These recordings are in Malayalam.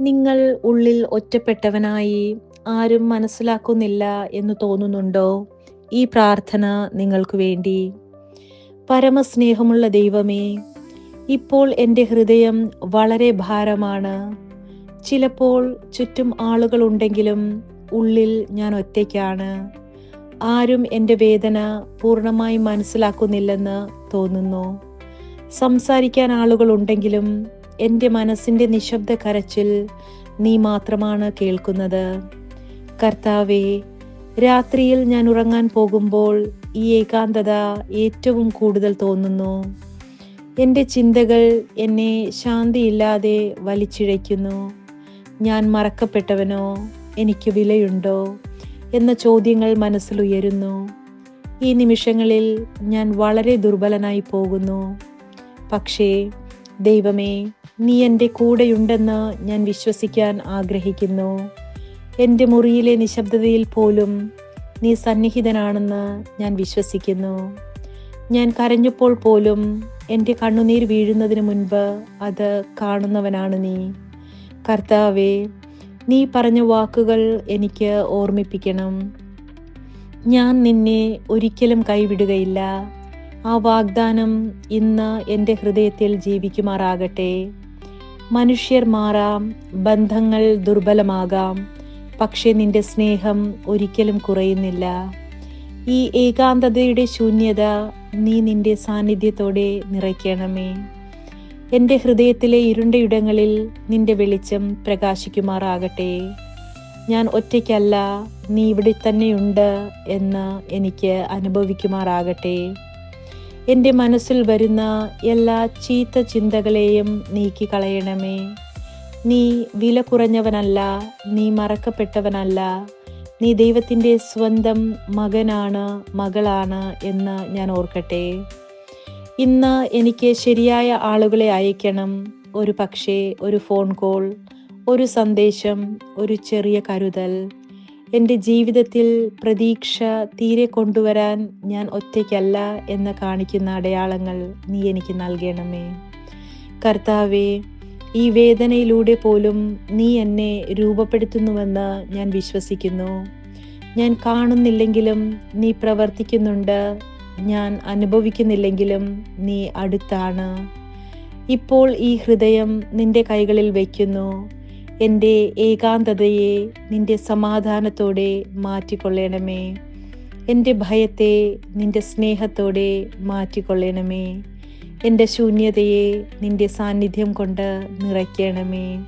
നിങ്ങൾ ഉള്ളിൽ ഒറ്റപ്പെട്ടവനായി ആരും മനസ്സിലാക്കുന്നില്ല എന്ന് തോന്നുന്നുണ്ടോ? ഈ പ്രാർത്ഥന നിങ്ങൾക്ക് വേണ്ടി. പരമസ്നേഹമുള്ള ദൈവമേ ഇപ്പോൾ എന്റെ ഹൃദയം വളരെ ഭാരമാണ്. ചിലപ്പോൾ ചുറ്റും ആളുകളുണ്ടെങ്കിലും ഉള്ളിൽ ഞാൻ ഒറ്റയ്ക്കാണ്. ആരും എന്റെ വേദന പൂർണമായി മനസ്സിലാക്കുന്നില്ലെന്ന് തോന്നുന്നു. സംസാരിക്കാൻ ആളുകളുണ്ടെങ്കിലും എന്റെ മനസ്സിന്റെ നിശബ്ദ കരച്ചിൽ നീ മാത്രമാണ് കേൾക്കുന്നത്. കർത്താവെ രാത്രിയിൽ ഞാൻ ഉറങ്ങാൻ പോകുമ്പോൾ ഈ ഏകാന്തത ഏറ്റവും കൂടുതൽ തോന്നുന്നു. എന്റെ ചിന്തകൾ എന്നെ ശാന്തിയില്ലാതെ വലിച്ചിഴയ്ക്കുന്നു. ഞാൻ മറക്കപ്പെട്ടവനോ എനിക്ക് വിലയുണ്ടോ എന്ന ചോദ്യങ്ങൾ മനസ്സിലുയരുന്നു ഈ നിമിഷങ്ങളിൽ ഞാൻ വളരെ ദുർബലനായി പോകുന്നു. പക്ഷേ ദൈവമേ നീ എന്റെ കൂടെയുണ്ടെന്ന് ഞാൻ വിശ്വസിക്കാൻ ആഗ്രഹിക്കുന്നു. എന്റെ മുറിയിലെ നിശബ്ദതയിൽ പോലും നീ സന്നിഹിതനാണെന്ന് ഞാൻ വിശ്വസിക്കുന്നു. ഞാൻ കരഞ്ഞപ്പോൾ പോലും എന്റെ കണ്ണുനീർ വീഴുന്നതിന് മുൻപ് അത് കാണുന്നവനാണ് നീ. കർത്താവേ നീ പറഞ്ഞ വാക്കുകൾ എനിക്ക് ഓർമ്മിപ്പിക്കണം. ഞാൻ നിന്നെ ഒരിക്കലും കൈവിടുകയില്ല. ആ വാഗ്ദാനം ഇന്ന് എന്റെ ഹൃദയത്തിൽ ജീവിക്കുമാറാകട്ടെ. മനുഷ്യർ മാറാം ബന്ധങ്ങൾ ദുർബലമാകാം പക്ഷെ നിന്റെ സ്നേഹം ഒരിക്കലും കുറയുന്നില്ല. ഈ ഏകാന്തതയുടെ ശൂന്യത നീ നിന്റെ സാന്നിധ്യത്തോടെ നിറയ്ക്കണമേ. എന്റെ ഹൃദയത്തിലെ ഇരുണ്ടയിടങ്ങളിൽ നിന്റെ വെളിച്ചം പ്രകാശിക്കുമാറാകട്ടെ. ഞാൻ ഒറ്റയ്ക്കല്ല നീ ഇവിടെ തന്നെയുണ്ട് എന്ന് എനിക്ക് അനുഭവിക്കുമാറാകട്ടെ. എന്റെ മനസ്സിൽ വരുന്ന എല്ലാ ചീത്ത ചിന്തകളെയും നീക്കി കളയണമേ നീ വില കുറഞ്ഞവനല്ല നീ മറക്കപ്പെട്ടവനല്ല. നീ ദൈവത്തിന്റെ സ്വന്തം മകനാണ് മകളാണ് എന്ന് ഞാൻ ഓർക്കട്ടെ. ഇന്ന് എനിക്ക് ശരിയായ ആളുകളെ അയക്കണം. ഒരു പക്ഷേ ഒരു ഫോൺ കോൾ ഒരു സന്ദേശം ഒരു ചെറിയ കരുതൽ. എന്റെ ജീവിതത്തിൽ പ്രതീക്ഷ തീരെ കൊണ്ടുവരാൻ ഞാൻ ഒറ്റയ്ക്കല്ല എന്ന് കാണിക്കുന്ന അടയാളങ്ങൾ നീ എനിക്ക് നൽകണമേ. കർത്താവേ ഈ വേദനയിലൂടെ പോലും നീ എന്നെ രൂപപ്പെടുത്തുന്നുവെന്ന് ഞാൻ വിശ്വസിക്കുന്നു. ഞാൻ കാണുന്നില്ലെങ്കിലും നീ പ്രവർത്തിക്കുന്നുണ്ട്. ഞാൻ അനുഭവിക്കുന്നില്ലെങ്കിലും നീ അടുത്താണ്. ഇപ്പോൾ ഈ ഹൃദയം നിന്റെ കൈകളിൽ വയ്ക്കുന്നു എന്റെ ഏകാന്തതയെ നിന്റെ സമാധാനത്തോടെ മാറ്റിക്കൊള്ളണമേ. എന്റെ ഭയത്തെ നിന്റെ സ്നേഹത്തോടെ മാറ്റിക്കൊള്ളണമേ. എന്റെ ശൂന്യതയെ നിന്റെ സാന്നിധ്യം കൊണ്ട് നിറയ്ക്കണമേ.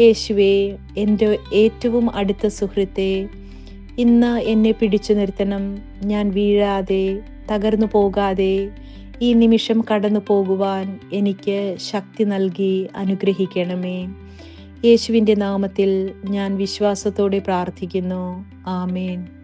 യേശുവെ എന്റെ ഏറ്റവും അടുത്ത സുഹൃത്തെ ഇന്ന് എന്നെ പിടിച്ചു നിർത്തണം. ഞാൻ വീഴാതെ തകർന്നു പോകാതെ ഈ നിമിഷം കടന്നു പോകുവാൻ എനിക്ക് ശക്തി നൽകി അനുഗ്രഹിക്കണമേ. യേശുവിന്റെ നാമത്തിൽ ഞാൻ വിശ്വാസത്തോടെ പ്രാർത്ഥിക്കുന്നു. ആമേൻ.